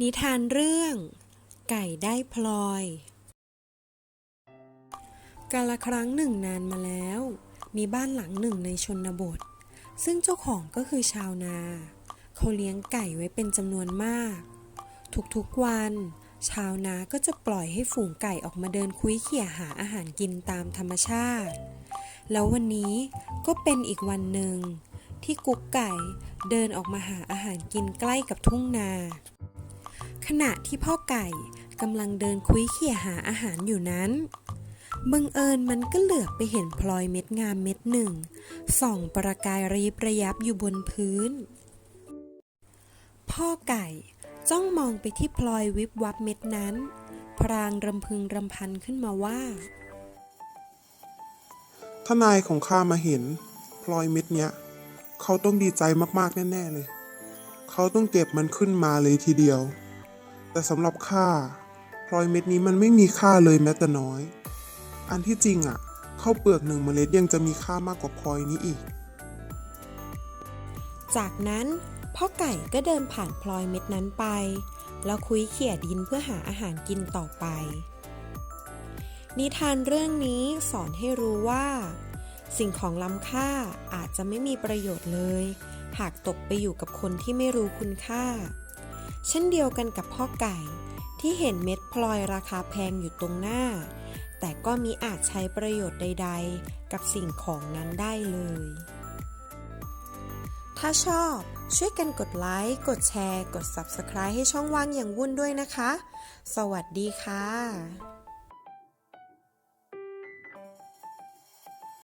นิทานเรื่อง ไก่ได้พลอย กาละครั้งหนึ่งนานมาแล้ว มีบ้านหลังหนึ่งในชนบท ซึ่งเจ้าของก็คือชาวนา เขาเลี้ยงไก่ไว้เป็นจำนวนมาก ทุกๆวัน ชาวนาก็จะปล่อยให้ฝูงไก่ออกมาเดินคุ้ยเขี่ยหาอาหารกินตามธรรมชาติ แล้ววันนี้ก็เป็นอีกวันหนึ่งที่กุ๊กไก่เดินออกมาหาอาหารกินใกล้กับทุ่งนา ขณะที่พ่อไก่กำลังเดินคุยเขี่ยหาอาหารอยู่นั้น บังเอิญมันก็เหลือบไปเห็นพลอยเม็ดงามเม็ดหนึ่ง ส่องประกายระยิบระยับอยู่บนพื้น พ่อไก่จ้องมองไปที่พลอยวิบวับเม็ดนั้น พรางรำพึงรำพันขึ้นมาว่าถ้านายของข้ามาเห็น พลอยเม็ดเนี้ย เขาต้องดีใจมากๆแน่ๆเลย เขาต้องเก็บมันขึ้นมาเลยทีเดียว แต่สำหรับข้าพลอยเม็ดนี้มันไม่มีค่าเลยแม้แต่น้อย อันที่จริงอะข้าวเปลือกหนึ่งเมล็ดยังจะมีค่ามากกว่าพลอยนี้อีก จากนั้นพ่อไก่ก็เดินผ่านพลอยเม็ดนั้นไป แล้วคุยเขี่ยดินเพื่อหาอาหารกินต่อไป นิทานเรื่องนี้สอนให้รู้ว่า สิ่งของล้ำค่าอาจจะไม่มีประโยชน์เลย หากตกไปอยู่กับคนที่ไม่รู้คุณค่า เช่นเดียวกันกับพ่อไก่ ที่เห็นเม็ดพลอยราคาแพงอยู่ตรงหน้า แต่ก็มิอาจใช้ประโยชน์ใด ๆ กับสิ่งของนั้นได้เลย ถ้าชอบช่วยกันกดไลค์ กดแชร์ กด Subscribe ให้ช่องว่างอย่างวุ่นด้วยนะคะ สวัสดีค่ะ